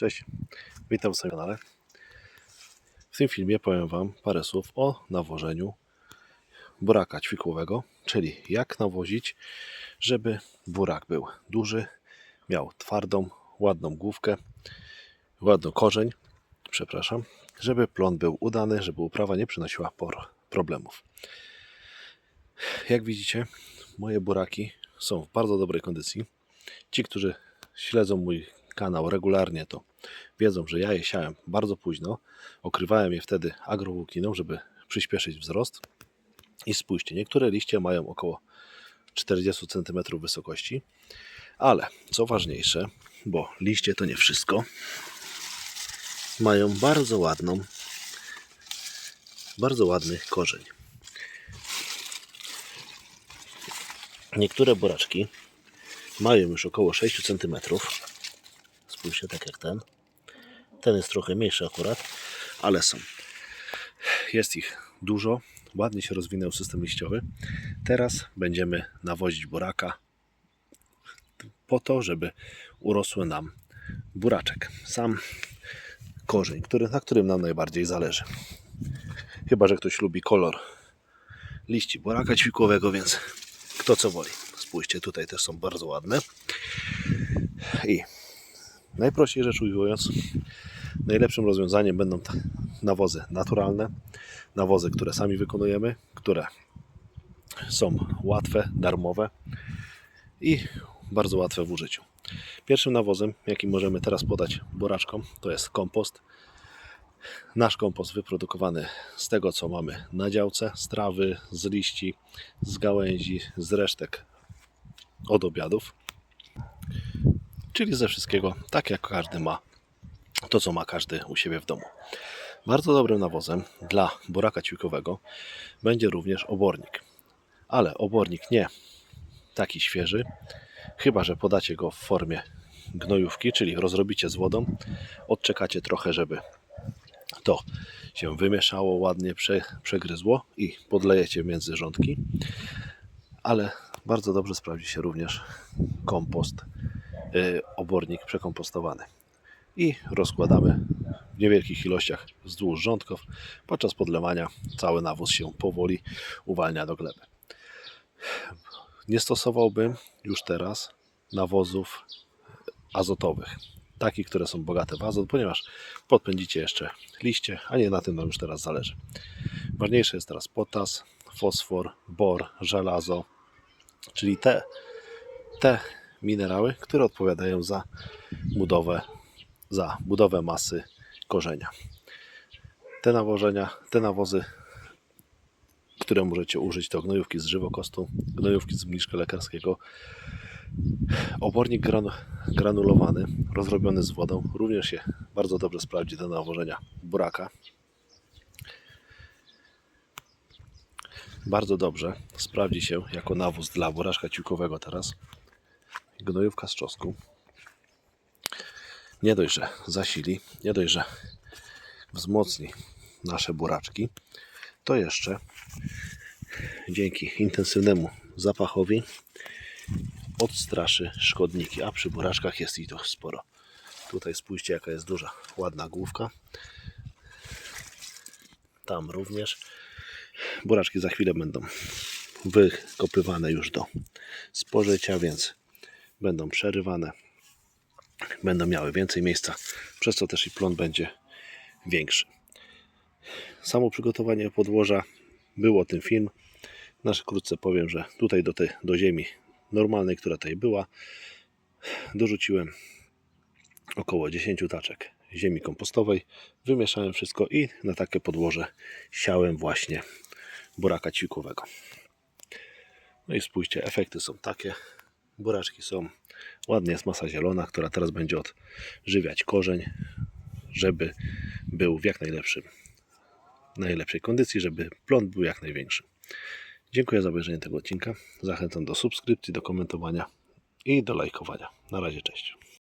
Cześć, witam w kanale. W tym filmie powiem Wam parę słów o nawożeniu buraka ćwikłowego, czyli jak nawozić, żeby burak był duży, miał twardą, ładną główkę, ładny korzeń, przepraszam, żeby plon był udany, żeby uprawa nie przynosiła problemów. Jak widzicie, moje buraki są w bardzo dobrej kondycji. Ci, którzy śledzą mój kanał regularnie, to wiedzą, że ja je siałem bardzo późno. Okrywałem je wtedy agrowłókniną, żeby przyspieszyć wzrost. I spójrzcie, niektóre liście mają około 40 cm wysokości, ale co ważniejsze, bo liście to nie wszystko, mają bardzo ładną, bardzo ładny korzeń. Niektóre buraczki mają już około 6 cm. Spójrzcie, tak jak ten. Ten jest trochę mniejszy akurat, ale są. Jest ich dużo. Ładnie się rozwinął system liściowy. Teraz będziemy nawozić buraka po to, żeby urosły nam buraczek. Sam korzeń, który, na którym nam najbardziej zależy. Chyba, że ktoś lubi kolor liści buraka ćwikłowego, więc kto co woli. Spójrzcie, tutaj też są bardzo ładne. I najprościej rzecz ujmując, najlepszym rozwiązaniem będą nawozy naturalne, nawozy, które sami wykonujemy, które są łatwe, darmowe i bardzo łatwe w użyciu. Pierwszym nawozem, jaki możemy teraz podać buraczkom, to jest kompost. Nasz kompost wyprodukowany z tego, co mamy na działce, z trawy, z liści, z gałęzi, z resztek od obiadów, czyli ze wszystkiego, tak jak każdy ma, to co ma każdy u siebie w domu. Bardzo dobrym nawozem dla buraka ćwikowego będzie również obornik, ale obornik nie taki świeży, chyba że podacie go w formie gnojówki, czyli rozrobicie z wodą, odczekacie trochę, żeby to się wymieszało, ładnie prze, przegryzło i podlejecie między rządki, ale bardzo dobrze sprawdzi się również kompost, y, obornik przekompostowany. I rozkładamy w niewielkich ilościach wzdłuż rządków. Podczas podlewania cały nawóz się powoli uwalnia do gleby. Nie stosowałbym już teraz nawozów azotowych. Takich, które są bogate w azot, ponieważ podpędzicie jeszcze liście, a nie na tym nam już teraz zależy. Ważniejsze jest teraz potas, fosfor, bor, żelazo, czyli te, te minerały, które odpowiadają za budowę, za budowę masy korzenia. Te nawożenia, te nawozy, które możecie użyć, to gnojówki z żywokostu, gnojówki z mniszka lekarskiego, obornik granu, granulowany, rozrobiony z wodą, również się bardzo dobrze sprawdzi do nawożenia buraka. Bardzo dobrze sprawdzi się jako nawóz dla buraczka ciukowego teraz. Gnojówka z czosnku. Nie dość, że zasili, nie dość, że wzmocni nasze buraczki, to jeszcze dzięki intensywnemu zapachowi odstraszy szkodniki, a przy buraczkach jest ich dość sporo. Tutaj spójrzcie jaka jest duża, ładna główka. Tam również. Buraczki za chwilę będą wykopywane już do spożycia, więc będą przerywane. Będą miały więcej miejsca, przez co też i plon będzie większy. Samo przygotowanie podłoża, był o tym film. Na wkrótce powiem, że tutaj do, tej, do ziemi normalnej, która tutaj była, dorzuciłem około 10 taczek ziemi kompostowej. Wymieszałem wszystko i na takie podłoże siałem właśnie buraka ćwikowego. No i spójrzcie, efekty są takie. Buraczki są, ładnie jest masa zielona, która teraz będzie odżywiać korzeń, żeby był w jak najlepszym, najlepszej kondycji, żeby plon był jak największy. Dziękuję za obejrzenie tego odcinka. Zachęcam do subskrypcji, do komentowania i do lajkowania. Na razie, cześć.